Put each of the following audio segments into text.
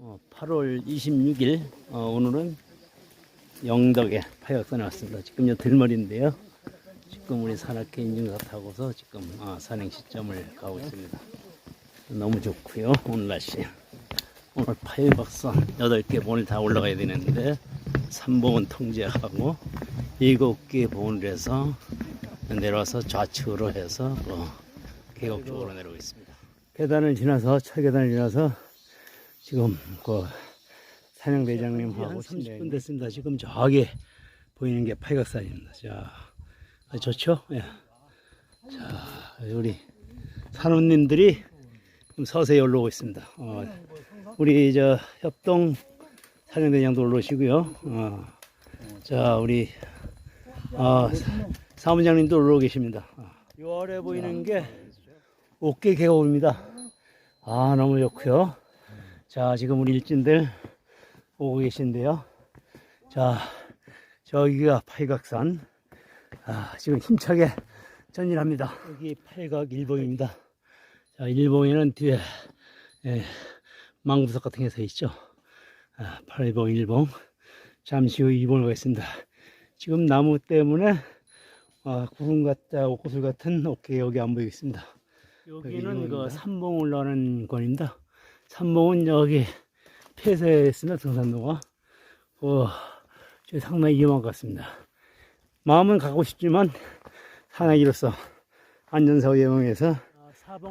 어, 8월 26일 어, 오늘은 영덕에 파역산에 왔습니다. 지금 요 들머리인데요. 지금 우리 산악회 인증사 타고서 지금 아, 산행 시점을 가고 있습니다. 너무 좋고요. 오늘 날씨. 오늘 파역산 8개 본을 다 올라가야 되는데 3봉은 통제하고 7개 본을 해서 내려와서 좌측으로 해서 어, 계곡 쪽으로 내려오고 있습니다. 계단을 지나서 철계단을 지나서 지금 그 사냥 대장님하고 30분 됐습니다. 지금 저기 보이는 게 팔각산입니다. 자, 아, 좋죠? 예. 자, 우리 산원님들이 서서히 올라오고 있습니다. 어, 우리 저 협동 사냥 대장도 올라오시고요. 어, 자, 우리 어, 사무장님도 올라오고 계십니다. 어, 요 아래 보이는 게 옥계 계곡입니다. 아, 너무 좋고요. 자, 지금 우리 일진들 오고 계신데요. 자, 저기가 팔각산. 아, 지금 힘차게 전진합니다. 여기 팔각 일봉입니다. 자, 일봉에는 뒤에 예, 망부석 같은 게 서 있죠. 아, 팔봉 일봉. 잠시 후 이봉을 가겠습니다. 지금 나무 때문에 아, 구름 같다, 옥구슬 같은 어깨 여기 안 보이겠습니다. 여기는 그 삼봉 올라가는 권입니다. 삼봉은 여기 폐쇄했습니다. 등산로가. 어, 저 상당히 위험한 것 같습니다. 마음은 가고 싶지만 상하이로서 안전사고 예방에서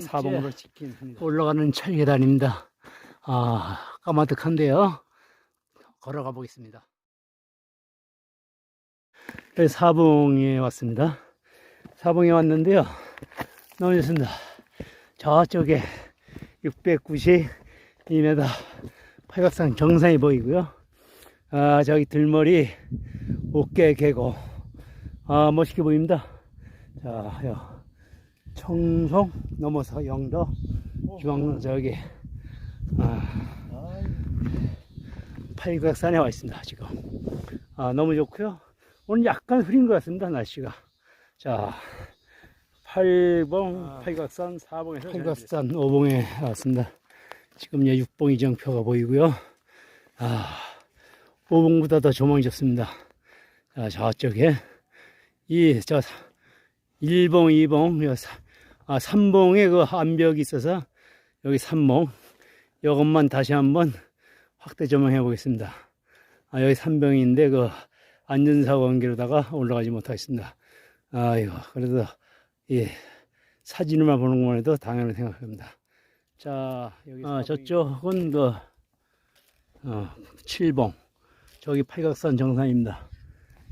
사봉으로 지킨 올라가는 철계단입니다. 아, 까마득한데요. 걸어가 보겠습니다. 네, 사봉에 왔습니다. 사봉에 왔는데요. 너무 좋습니다. 저쪽에 692m 팔각산 정상이 보이고요. 아, 저기 들머리 옥계 계곡. 아, 멋있게 보입니다. 자, 요 청송 넘어서 영도 중앙로 저기 아, 팔각산에 와 있습니다. 지금. 아, 너무 좋고요. 오늘 약간 흐린 것 같습니다. 날씨가. 자, 8봉, 팔각산, 4봉에서 팔각산 5봉에 왔습니다. 지금 예 6봉 이 정표가 보이고요. 아, 5봉보다 더 조망이 좋습니다. 자, 저쪽에 이, 저, 1봉, 2봉, 요 사- 아, 3봉에 그 암벽이 있어서 여기 3봉. 이것만 다시 한번 확대 조망해 보겠습니다. 아, 여기 3봉인데 그 안전사고 관계로다가 올라가지 못하겠습니다. 아이고, 그래도 예, 사진으로만 보는 것만 해도 당연히 생각합니다. 자, 여기 아, 저쪽은 그 어, 칠봉, 저기 팔각산 정상입니다.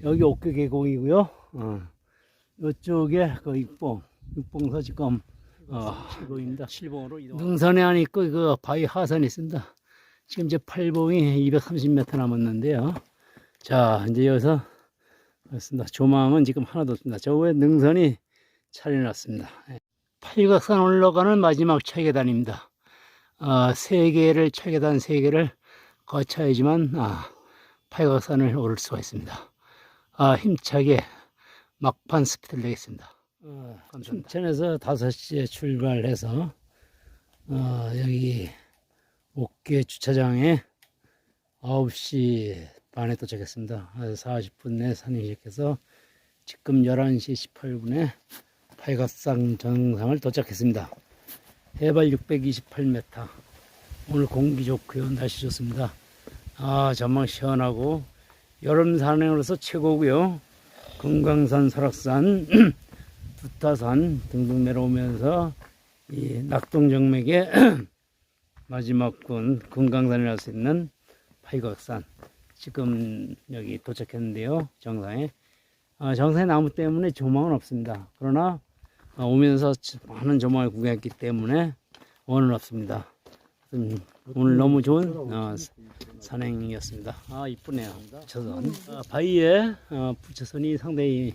여기 옥계 계곡이고요. 어, 이쪽에 그 육봉, 육봉 서 지금 어, 칠봉입니다. 칠봉으로 이동. 능선에 안 있고 그 바위 하산이 있습니다. 지금 이제 팔봉이 230m 남았는데요. 자, 이제 여기서 그렇습니다. 조망은 지금 하나도 없습니다. 저 위에 능선이 차려놨습니다. 예. 팔각산 올라가는 마지막 철계단입니다. 어, 세 개를 철계단 세 개를 거쳐야지만 아, 팔각산을 오를 수가 있습니다. 아, 힘차게 막판 스피드를 내겠습니다. 어, 춘천에서 5시에 출발해서 어, 여기 옥계 주차장에 9시 반에 도착했습니다. 40분 내에 산행 시작해서 지금 11시 18분에 팔각산 정상을 도착했습니다. 해발 628m. 오늘 공기 좋고요. 날씨 좋습니다. 아, 전망 시원하고 여름 산행으로서 최고고요. 금강산, 설악산, 두타산 등등 내려오면서 이 낙동정맥의 마지막 군 금강산이라 할수 있는 팔각산 지금 여기 도착했는데요. 정상에 아, 정상에 나무 때문에 조망은 없습니다. 그러나 아, 오면서 많은 조망을 구경했기 때문에 원은 없습니다. 음, 오늘 너무 좋은 어, 사- 산행이었습니다. 아 이쁘네요. 부처선 아, 바위에 어, 부처선이 상당히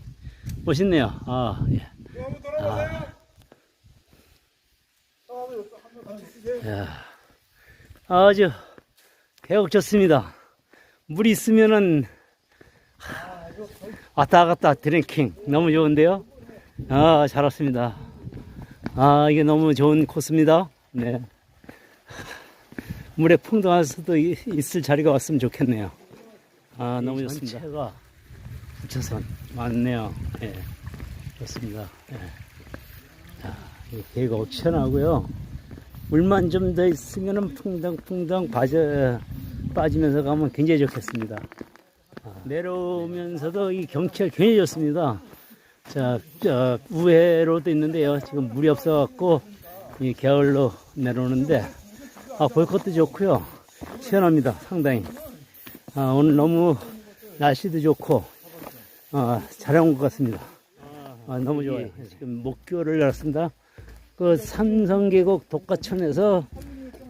멋있네요. 아 예. 아. 야, 아주 계곡 좋습니다. 물 있으면은 왔다 갔다 드랭킹 너무 좋은데요. 아, 잘 왔습니다. 아, 이게 너무 좋은 코스입니다. 네. 물에 풍덩하서도 이- 있을 자리가 왔으면 좋겠네요. 아, 너무 좋습니다. 전체가 부처선 많네요. 예. 좋습니다. 예. 자, 이 계가 엄청나고요. 물만 좀 더 있으면은 풍덩풍덩 빠져, 빠지면서 가면 굉장히 좋겠습니다. 아, 내려오면서도 이 경치가 굉장히 좋습니다. 자, 저 우회로도 있는데요. 지금 물이 없어갖고 이 겨울로 내려오는데 아, 볼 것도 좋고요. 시원합니다. 상당히. 아, 오늘 너무 날씨도 좋고 아, 잘한 것 같습니다. 아, 너무 좋아요. 지금 목교를 열었습니다. 그 삼성계곡 독가천에서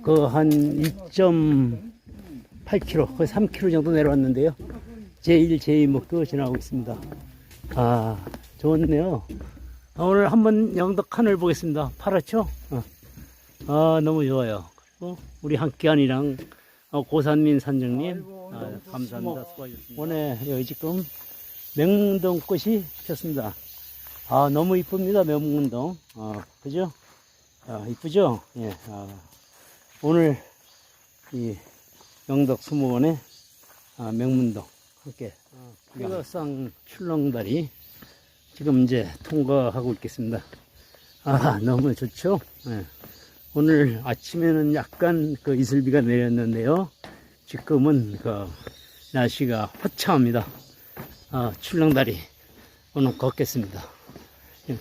그 한 2.8km, 거의 3km 정도 내려왔는데요. 제1, 제2 목교 지나고 있습니다. 아, 좋네요. 아, 오늘 한번 영덕 하늘 보겠습니다. 파랗죠? 어. 아, 너무 좋아요. 그리고 우리 한기환이랑 어, 고산민 산정님, 아, 감사합니다. 수고하셨습니다. 오늘 여기 지금 맹문동 꽃이 피었습니다. 아, 너무 이쁩니다. 맹문동. 아, 그죠? 아, 이쁘죠? 예. 아, 오늘 이 영덕 수목원의 아, 명문동 함께 일각상 출렁다리 지금 이제 통과하고 있겠습니다. 아, 너무 좋죠? 예. 오늘 아침에는 약간 그 이슬비가 내렸는데요. 지금은 그 날씨가 화창합니다. 아, 출렁다리 오늘 걷겠습니다.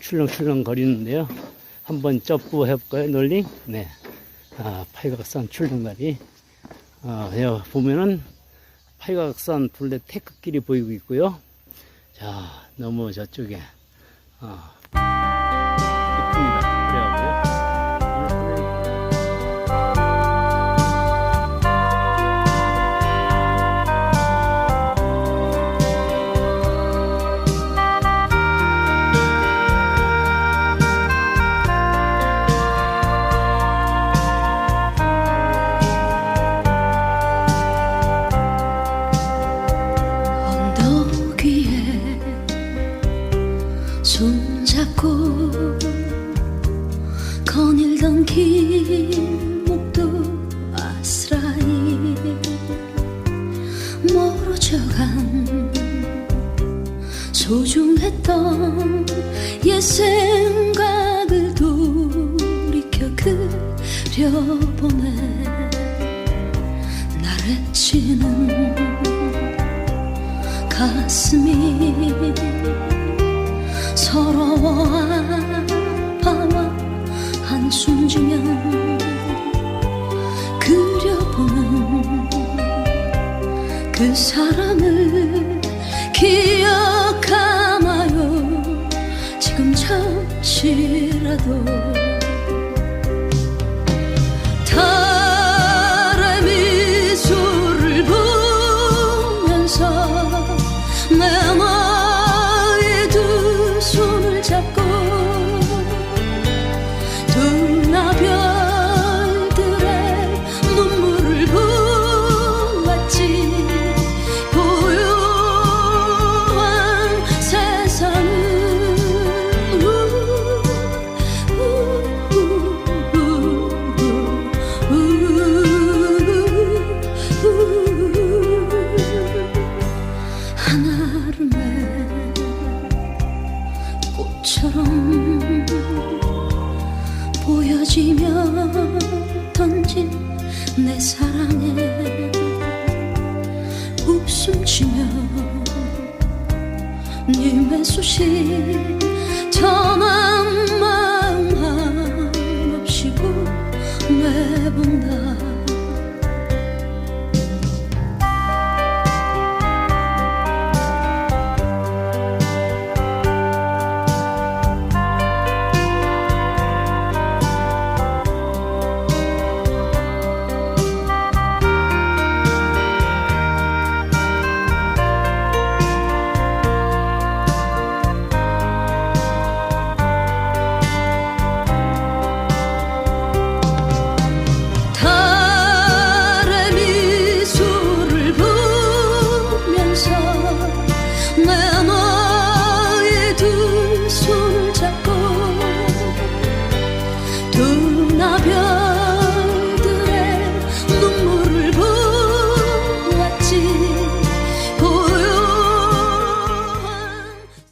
출렁출렁 거리는데요. 한번 점프 해볼까요? 널링? 네. 아, 팔각산 출렁다리. 아, 여기 보면은 팔각산 둘레 테크길이 보이고 있고요. 자, 너무 저쪽에, 아, 소중했던 옛 생각을 돌이켜 그려보네. 나를 치는 가슴이 서러워 아파와 한숨 지면 그려보는 그 사람을 꽃처럼 보여지며 던진 내 사랑에 웃음 치며 네 매수시 전한